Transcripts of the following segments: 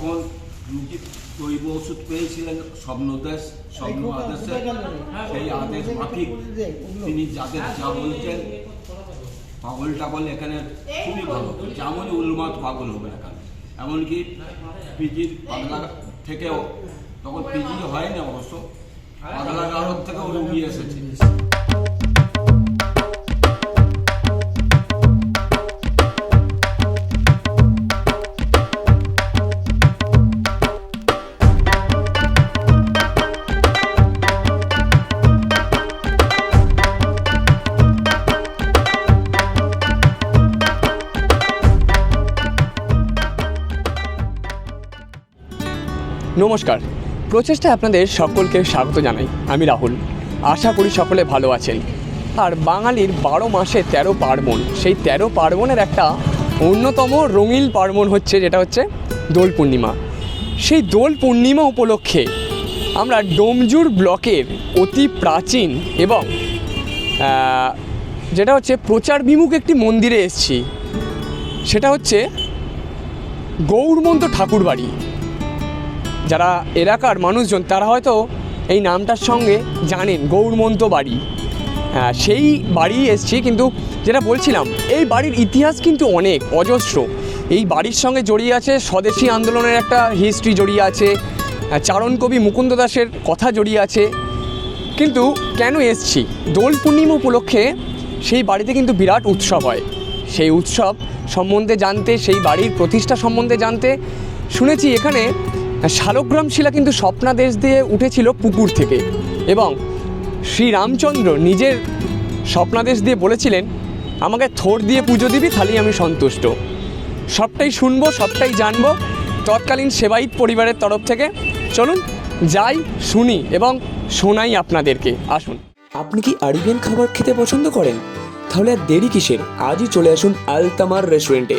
যখন রুগী জৈব ওষুধ পেয়েছিলেন স্বপ্নদেশ স্বপ্ন আদেশে সেই আদেশ মাফিক। তিনি যাদের যা বলছেন পাগল টাগল এখানে খুবই ভালো। যেমনই উন্মাদ পাগল হবে এখানে এমনকি পিজির পাগলা থেকেও, তখন পিজি হয়নি অবশ্য পাগলাগারদ থেকেও রুগী এসেছে। নমস্কার। প্রচেষ্টায় আপনাদের সকলকে স্বাগত জানাই। আমি রাহুল। আশা করি সকলে ভালো আছেন। আর বাঙালির বারো মাসে তেরো পার্বণ, সেই তেরো পার্বণের একটা অন্যতম রঙিন পার্বণ হচ্ছে যেটা হচ্ছে দোল পূর্ণিমা। সেই দোল পূর্ণিমা উপলক্ষে আমরা ডোমজুর ব্লকের অতি প্রাচীন এবং যেটা হচ্ছে প্রচার বিমুখ একটি মন্দিরে এসেছি। সেটা হচ্ছে গৌরমন্ত ঠাকুরবাড়ি। যারা এলাকার মানুষজন, তারা হয়তো এই নামটার সঙ্গে জানেন গৌরমন্ত বাড়ি। সেই বাড়ি এসছি, কিন্তু যেটা বলছিলাম, এই বাড়ির ইতিহাস কিন্তু অনেক অজস্র। এই বাড়ির সঙ্গে জড়িয়ে আছে স্বদেশী আন্দোলনের একটা হিস্ট্রি জড়িয়ে আছে চারণ কবি মুকুন্দ দাসের কথা জড়িয়ে আছে। কিন্তু কেন এসছি? দোল পূর্ণিমা উপলক্ষে সেই বাড়িতে কিন্তু বিরাট উৎসব হয়। সেই উৎসব সম্বন্ধে জানতে, সেই বাড়ির প্রতিষ্ঠা সম্বন্ধে জানতে শুনেছি এখানে শালগ্রাম শিলা কিন্তু স্বপ্নাদেশ দিয়ে উঠেছিল পুকুর থেকে। এবং শ্রী রামচন্দ্র নিজের স্বপ্নাদেশ দিয়ে বলেছিলেন, আমাকে থোর দিয়ে পুজো দিবি, তাহলেই আমি সন্তুষ্ট। সবটাই শুনব, সবটাই জানব, তৎকালীন সেবায়িত পরিবারের তরফ থেকে। চলুন, যাই, শুনি এবং শোনাই আপনাদেরকে। আসুন। আপনি কি আরিবিয়ান খাবার খেতে পছন্দ করেন? তাহলে আর দেরি কিসের? আজই চলে আসুন আলতামার রেস্টুরেন্টে।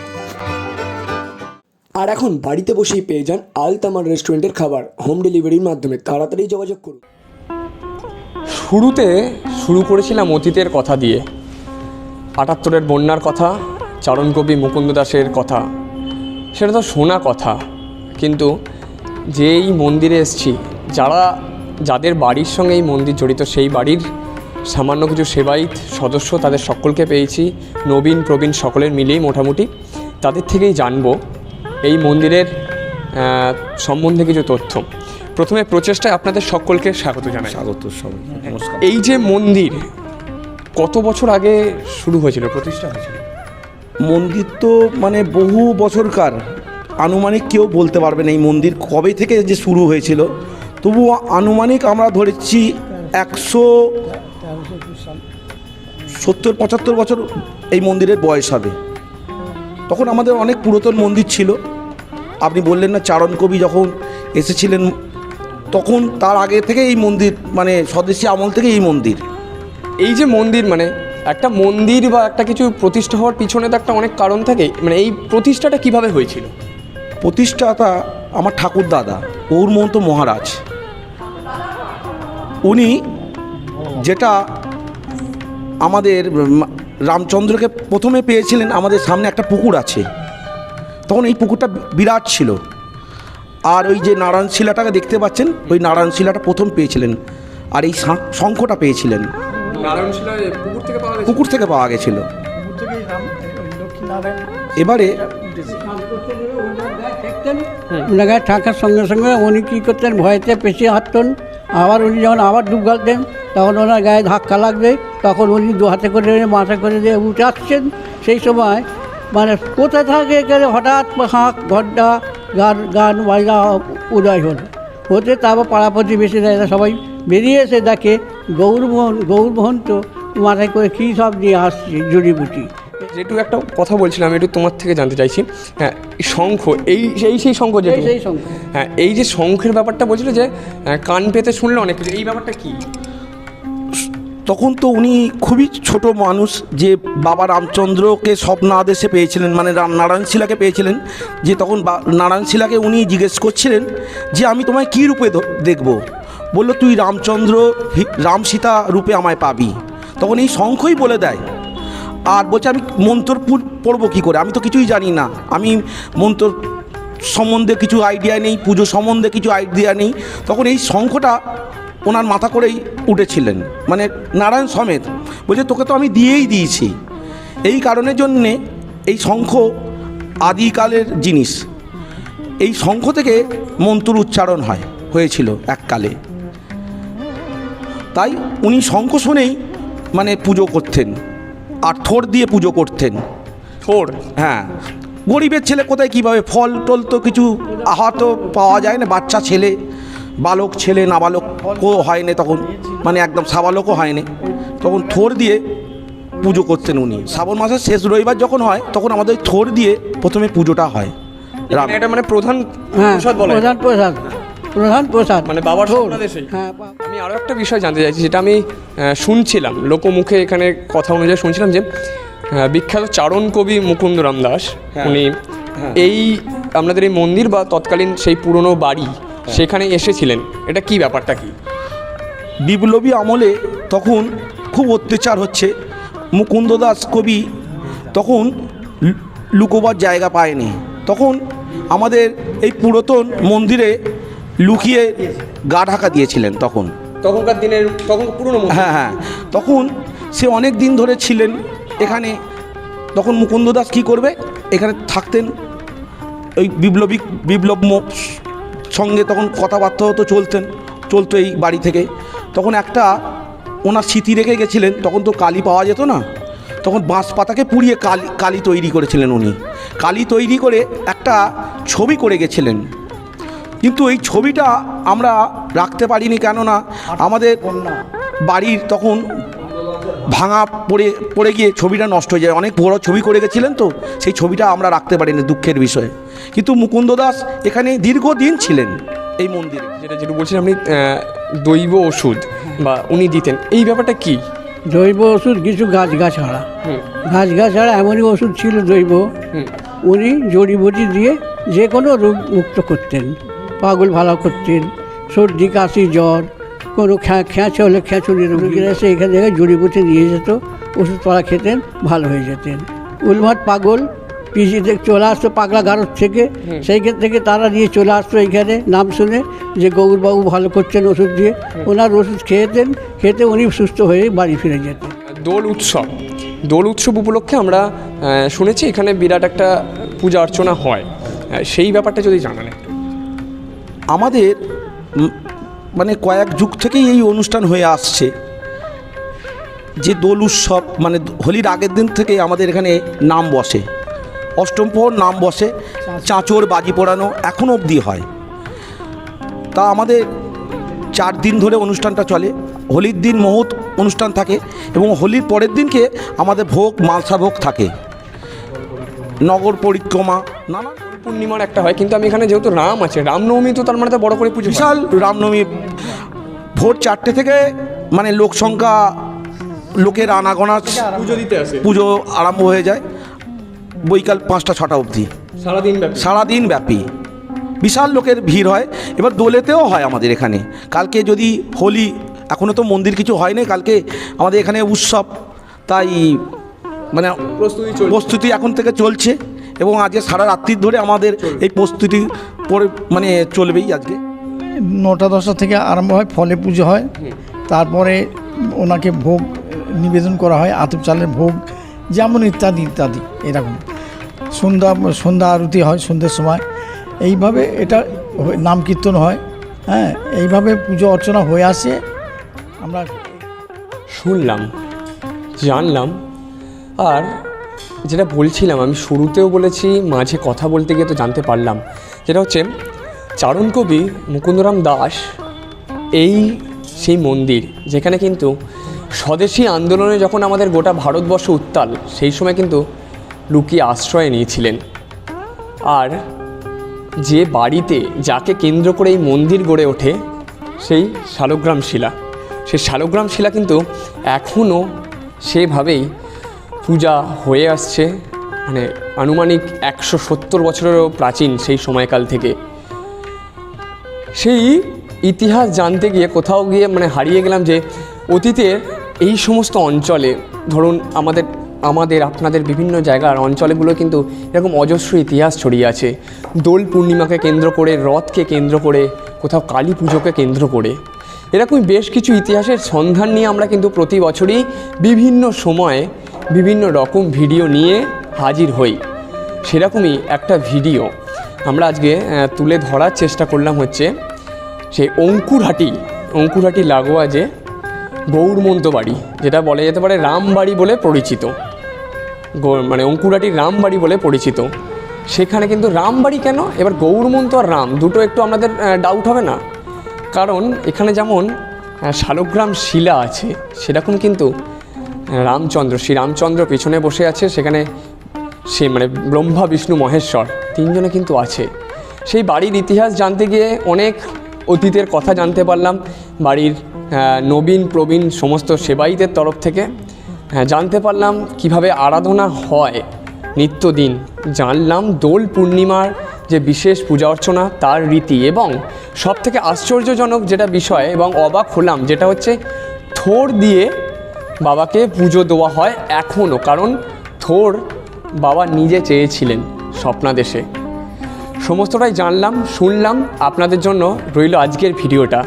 আর এখন বাড়িতে বসেই পেয়ে যান আল তামার রেস্টুরেন্টের খাবার। হোম ডেলিভারির মাধ্যমে তাড়াতাড়ি যোগাযোগ করুন। শুরুতে শুরু করেছিলাম অতীতের কথা দিয়ে। আটাত্তরের বন্যার কথা, চারণকবি মুকুন্দ দাসের কথা। সেটা তো শোনা কথা। কিন্তু যেই মন্দিরে এসছি, যারা, যাদের বাড়ির সঙ্গে এই মন্দির জড়িত, সেই বাড়ির সামান্য কিছু সেবায়িত সদস্য তাদের সকলকে পেয়েছি। নবীন, প্রবীণ সকলের মিলেই মোটামুটি। তাদের থেকেই জানব এই মন্দিরের সম্বন্ধে কিছু তথ্য। প্রথমে প্রচেষ্টায় আপনাদের সকলকে স্বাগত জানাই। স্বাগত সবাই নমস্কার। এই যে মন্দির কত বছর আগে শুরু হয়েছিল প্রতিষ্ঠা হয়েছিল? মন্দির তো মানে বহু বছরকার। আনুমানিক কেউ বলতে পারবে না এই মন্দির কবে থেকে যে শুরু হয়েছিল। তবু আনুমানিক আমরা ধরেছি একশো সত্তর পঁচাত্তর বছর এই মন্দিরের বয়স হবে। তখন আমাদের অনেক পুরাতন মন্দির ছিল। আপনি বললেন না চারণ কবি যখন এসেছিলেন তখন তার আগে থেকে এই মন্দির মানে স্বদেশী আমল থেকে এই মন্দির। এই যে মন্দির মানে একটা মন্দির বা একটা কিছু প্রতিষ্ঠা হওয়ার পিছনে তো একটা অনেক কারণ থাকে। মানে এই প্রতিষ্ঠাটা কীভাবে হয়েছিল? প্রতিষ্ঠাতা আমার ঠাকুর দাদা গৌরমন্ত মহারাজ। উনি যেটা আমাদের রামচন্দ্রকে প্রথমে পেয়েছিলেন আমাদের সামনে একটা পুকুর আছে। তখন এই পুকুরটা বিরাট ছিল। আর ওই যে নারায়ণ শিলাটাকে দেখতে পাচ্ছেন ওই নারায়ণ শিলাটা প্রথম পেয়েছিলেন। আর এই শঙ্খটা পেয়েছিলেন। পুকুর থেকে পাওয়া পুকুর থেকে পাওয়া গেছিল। এবারে ওনাকে থাকার সঙ্গে সঙ্গে উনি কী করতেন ভয়েতে পেছিয়ে হাঁটতেন। আবার উনি যখন আবার ডুব গালতেন তখন ওনার গায়ে ধাক্কা লাগবে তখন উনি দু হাতে করে মাথা করে দিয়ে উঠে আসছেন সেই সময় মানে কোথায় থাকে গেলে হঠাৎ হাঁক ঘণ্টা গান গান বাজনা উদয় হলো। হতে তারপর পাড়া প্রতিবেশীরা এরা সবাই বেরিয়ে এসে দেখে গৌরমোহন গৌরমোহন তো মাথায় করে কী সব নিয়ে আসছে জড়িবুটি? যেটু একটা কথা বলছিলাম একটু তোমার থেকে জানতে চাইছি। হ্যাঁ শঙ্খ এই সেই সেই শঙ্খ যে সেই শঙ্খ। হ্যাঁ এই যে শঙ্খের ব্যাপারটা বলছিল যে কান পেতে শুনলে অনেক কিছু। এই ব্যাপারটা কি? তখন তো উনি খুবই ছোট মানুষ যে বাবা রামচন্দ্রকে স্বপ্ন আদেশে পেয়েছিলেন মানে নারায়ণ শিলাকে পেয়েছিলেন, যে তখন নারায়ণ শিলাকে উনি জিজ্ঞেস করছিলেন যে আমি তোমায় কী রূপে দেখব? বলল, তুই রামচন্দ্র রাম সীতা রূপে আমায় পাবি। তখন এই শঙ্খই বলে দেয়। আর বলছে, আমি মন্ত্র পড়ব কী করে? আমি তো কিছুই জানি না। আমি মন্ত্র সম্বন্ধে কিছু আইডিয়া নেই, পুজো সম্বন্ধে কিছু আইডিয়া নেই। তখন এই শঙ্খটা ওনার মাথা করেই উঠেছিলেন। মানে নারায়ণ সমেত। বলছে তোকে তো আমি দিয়েই দিয়েছি। এই কারণের জন্যে এই শঙ্খ আদিকালের জিনিস। এই শঙ্খ থেকে মন্ত্র উচ্চারণ হয় হয়েছিল এককালে। তাই উনি শঙ্খ শুনেই মানে পুজো করতেন আর থোর দিয়ে পুজো করতেন। থোর? হ্যাঁ। গরিবের ছেলে কোথায় কীভাবে ফল টল তো কিছু আহত পাওয়া যায় না বাচ্চা ছেলে। বালক ছেলে নাবালকও হয়নি তখন মানে একদম সাবালকও হয়নি। তখন থোর দিয়ে পুজো করতেন উনি। শ্রাবণ মাসের শেষ রবিবার যখন হয় তখন আমাদের থোর দিয়ে প্রথমে পুজোটা হয়। এটা মানে প্রধান হ্যাঁ প্রসাদ বলা। প্রধান প্রসাদ প্রধান প্রসাদ। মানে বাবার ঠোর। হ্যাঁ আমি আরও একটা বিষয় জানতে চাইছি যেটা আমি শুনছিলাম। লোকমুখে এখানে কথা অনুযায়ী শুনছিলাম যে বিখ্যাত চারণ কবি মুকুন্দরাম দাস উনি এই আপনাদের এই মন্দির বা তৎকালীন সেই পুরনো বাড়ি সেখানে এসেছিলেন। এটা কি ব্যাপারটা কি? বিপ্লবী আমলে তখন খুব অত্যাচার হচ্ছে। মুকুন্দ দাস কবি তখন লুকোবার জায়গা পায়নি। তখন আমাদের এই পুরাতন মন্দিরে লুকিয়ে গা ঢাকা দিয়েছিলেন তখন। তখনকার দিনের তখন পুরনো হ্যাঁ হ্যাঁ। তখন সে অনেক দিন ধরে ছিলেন এখানে। তখন মুকুন্দ দাস কী করবে? এখানে থাকতেন ওই বিপ্লবী বিপ্লব সঙ্গে তখন কথাবার্তা হতো চলতেন চলতো এই বাড়ি থেকে। তখন একটা ওনার স্মৃতি রেখে গেছিলেন তখন তো কালি পাওয়া যেত না। তখন বাঁশ পাতাকে পুড়িয়ে কালি কালি তৈরি করেছিলেন উনি। কালি তৈরি করে একটা ছবি করে গেছিলেন। কিন্তু এই ছবিটা আমরা রাখতে পারিনি কেননা আমাদের বাড়ির তখন ভাঙা পড়ে পড়ে গিয়ে ছবিটা নষ্ট হয়ে যায়। অনেক বড় ছবি করে গেছিলেন তো সেই ছবিটা আমরা রাখতে পারিনি দুঃখের বিষয়ে। কিন্তু মুকুন্দ দাস এখানে দীর্ঘদিন ছিলেন এই মন্দিরে। যেটা যেটা বলছিলেন আপনি দৈব ওষুধ বা উনি দিতেন এই ব্যাপারটা কি? জৈব ওষুধ কিছু গাছ গাছাড়া হুম। গাছ গাছাড়া এমনই ওষুধ ছিল জৈব উনি জড়িবুটি দিয়ে যে কোনো রোগ মুক্ত করতেন। পাগল ভালো করতেন সর্দি কাশি জ্বর। কোনো খ্যাঁচ হলে খ্যাঁচুনি রোগীরা এসে এখান থেকে জড়িবুটি নিয়ে যেত ওষুধ পাড়া খেতেন ভালো হয়ে যেতেন। উলমাট পাগল পিসি থেকে চলে আসতো পাগলা গারদ থেকে সেইখান থেকে তারা নিয়ে চলে আসতো এইখানে নাম শুনে যে গৌরবাবু ভালো করছেন ওষুধ দিয়ে ওনার ওষুধ খেয়েতেন খেতে উনি সুস্থ হয়ে বাড়ি ফিরে যেতেন। দোল উৎসব দোল উৎসব উপলক্ষে আমরা শুনেছি এখানে বিরাট একটা পূজা অর্চনা হয়। সেই ব্যাপারটা যদি জানান আমাদের মানে কয়েক যুগ থেকেই এই অনুষ্ঠান হয়ে আসছে। যে দোল উৎসব মানে হোলির আগের দিন থেকে আমাদের এখানে নাম বসে। অষ্টম নাম বসে, চাঁচর বাজি পোড়ানো এখনও অবধি হয়। তা আমাদের চার দিন ধরে অনুষ্ঠানটা চলে। হোলির দিন মহৎ অনুষ্ঠান থাকে এবং হোলির পরের দিনকে আমাদের ভোগ, মালসা ভোগ থাকে। নগর পরিক্রমা, নানা পূর্ণিমার একটা হয় কিন্তু আমি এখানে যেহেতু রাম আছে রামনবমী তো তার মানে তো বড় করে পুজো বিশাল রামনবমী ভোর চারটে থেকে মানে লোক সংখ্যা লোকের আনাগোনা পুজো দিতে আসে। পুজো আরম্ভ হয়ে যায় বৈকাল পাঁচটা ছটা অবধি। সারাদিন সারাদিন ব্যাপী। বিশাল লোকের ভিড় হয়। এবার দোলেতেও হয় আমাদের এখানে। কালকে যদি হোলি এখনও তো মন্দির কিছু হয়নি কালকে আমাদের এখানে উৎসব তাই মানে প্রস্তুতি প্রস্তুতি এখন থেকে চলছে। এবং আজকে সারা রাত্রির ধরে আমাদের এই প্রস্তুতি পরে মানে চলবেই আজকে। নটা দশটা থেকে আরম্ভ হয় ফলে পুজো হয়। তারপরে ওনাকে ভোগ নিবেদন করা হয় আতপ চালের ভোগ যেমন ইত্যাদি ইত্যাদি এরকম। সন্ধ্যা সন্ধ্যা আরতি হয় সন্ধ্যের সময়। এইভাবে এটা হয়ে- নাম কীর্তন হয় হ্যাঁ এইভাবে পুজো অর্চনা হয়ে আসে। আমরা শুনলাম জানলাম আর যেটা বলছিলাম, আমি শুরুতেও বলেছি, মাঝে কথা বলতে গিয়ে তো জানতে পারলাম। যেটা হচ্ছে, চারণ কবি মুকুন্দরাম দাস এই সেই মন্দির, যেখানে কিন্তু স্বদেশী আন্দোলনে যখন আমাদের গোটা ভারতবর্ষ উত্তাল, সেই সময় কিন্তু লুকিয়ে আশ্রয় নিয়েছিলেন। আর যে বাড়িতে, যাকে কেন্দ্র করে এই মন্দির গড়ে ওঠে, সেই শালগ্রাম শিলা। সেই শালগ্রাম শিলা কিন্তু এখনও সেভাবেই পূজা হয়ে আসছে। মানে আনুমানিক একশো সত্তর বছরেরও প্রাচীন সেই সময়কাল থেকে। সেই ইতিহাস জানতে গিয়ে কোথাও গিয়ে মানে হারিয়ে গেলাম যে অতীতে এই সমস্ত অঞ্চলে, ধরুন আমাদের আমাদের, আপনাদের বিভিন্ন জায়গার অঞ্চলগুলো কিন্তু এরকম অজস্র ইতিহাস ছড়িয়ে আছে। দোল পূর্ণিমাকে কেন্দ্র করে, রথকে কেন্দ্র করে, কোথাও কালী পুজোকে কেন্দ্র করে। এরকমই বেশ কিছু ইতিহাসের সন্ধান নিয়ে আমরা কিন্তু প্রতি বছরই বিভিন্ন সময়ে বিভিন্ন রকম ভিডিও নিয়ে হাজির হই। সেরকমই একটা ভিডিও। আমরা আজকে তুলে ধরার চেষ্টা করলাম হচ্ছে সেই অঙ্কুরহাটি অঙ্কুরহাটি লাগোয়া যে গৌরমন্ত বাড়ি, যেটা বলা যেতে পারে রামবাড়ি বলে পরিচিত। মানে অঙ্কুরহাটির রামবাড়ি বলে পরিচিত। সেখানে কিন্তু রামবাড়ি কেন? এবার গৌরমন্ত আর রাম দুটো একটু আমাদের ডাউট হবে না। কারণ এখানে যেমন শালগ্রাম শিলা আছে, সেরকম কিন্তু রামচন্দ্র, শ্রী রামচন্দ্র পেছনে বসে আছে, সেখানে সে মানে ব্রহ্মা, বিষ্ণু, মহেশ্বর, তিনজনে কিন্তু আছে। সেই বাড়ির ইতিহাস জানতে গিয়ে অনেক অতীতের কথা জানতে পারলাম। বাড়ির নবীন, প্রবীণ সমস্ত সেবাইদের তরফ থেকে জানতে পারলাম কীভাবে আরাধনা হয় নিত্যদিন। জানলাম দোল পূর্ণিমার যে বিশেষ পূজা অর্চনা, তার রীতি এবং সব থেকে আশ্চর্যজনক যেটা বিষয় এবং অবাক হলাম, যেটা হচ্ছে থোর দিয়ে বাবাকে পুজো দেওয়া হয় এখনও কারণ থোর বাবা নিজে চেয়েছিলেন স্বপ্নাদেশে। সমস্তটাই জানলাম, শুনলাম, আপনাদের জন্য রইল আজকের ভিডিওটা।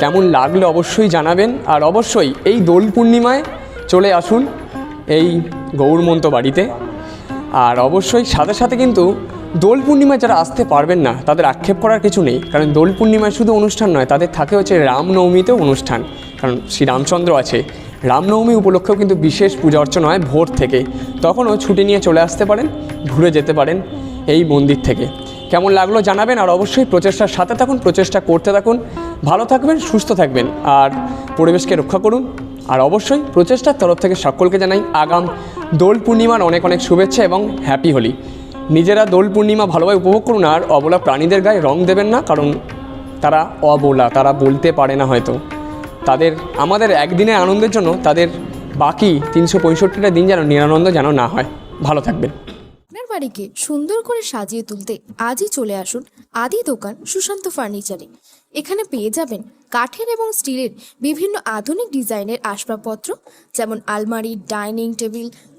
কেমন লাগল অবশ্যই জানাবেন, আর অবশ্যই এই দোল পূর্ণিমায় চলে আসুন এই গৌরমন্ত বাড়িতে। আর অবশ্যই সাথে সাথে কিন্তু দোল পূর্ণিমায় যারা আসতে পারবেন না, তাদের আক্ষেপ করার কিছু নেই, কারণ দোল পূর্ণিমায় শুধু অনুষ্ঠান নয়, তাদের থাকে হচ্ছে রামনবমীতেও অনুষ্ঠান, কারণ শ্রী রামচন্দ্র আছে। রামনবমী উপলক্ষেও কিন্তু বিশেষ পূজা অর্চনা হয় ভোর থেকে। তখনও ছুটি নিয়ে চলে আসতে পারেন, ঘুরে যেতে পারেন এই মন্দির থেকে। কেমন লাগল জানাবেন আর অবশ্যই প্রচেষ্টার সাথে থাকুন, প্রচেষ্টা করতে থাকুন। ভালো থাকবেন, সুস্থ থাকবেন আর পরিবেশকে রক্ষা করুন। আর অবশ্যই প্রচেষ্টার তরফ থেকে সকলকে জানাই আগাম দোল পূর্ণিমার অনেক অনেক শুভেচ্ছা এবং হ্যাপি হোলি। নিজেরা দোল পূর্ণিমা ভালোভাবে উপভোগ করুন আর অবলা প্রাণীদের গায়ে রং দেবেন না, কারণ তারা অবলা, তারা বলতে পারে না হয়তো। তাদের, আমাদের একদিনের আনন্দের জন্য তাদের বাকি তিনশো পঁয়ষট্টিটা দিন যেন নিরানন্দ যেন না হয়। ভালো থাকবেন। আপনার বাড়িকে সুন্দর করে সাজিয়ে তুলতে আজই চলে আসুন আদি দোকান সুশান্ত ফার্নিচারে। এখানে পেয়ে যাবেন কাঠের এবং স্টিলের বিভিন্ন আধুনিক ডিজাইনের আসবাবপত্র, যেমন আলমারি, ডাইনিং টেবিল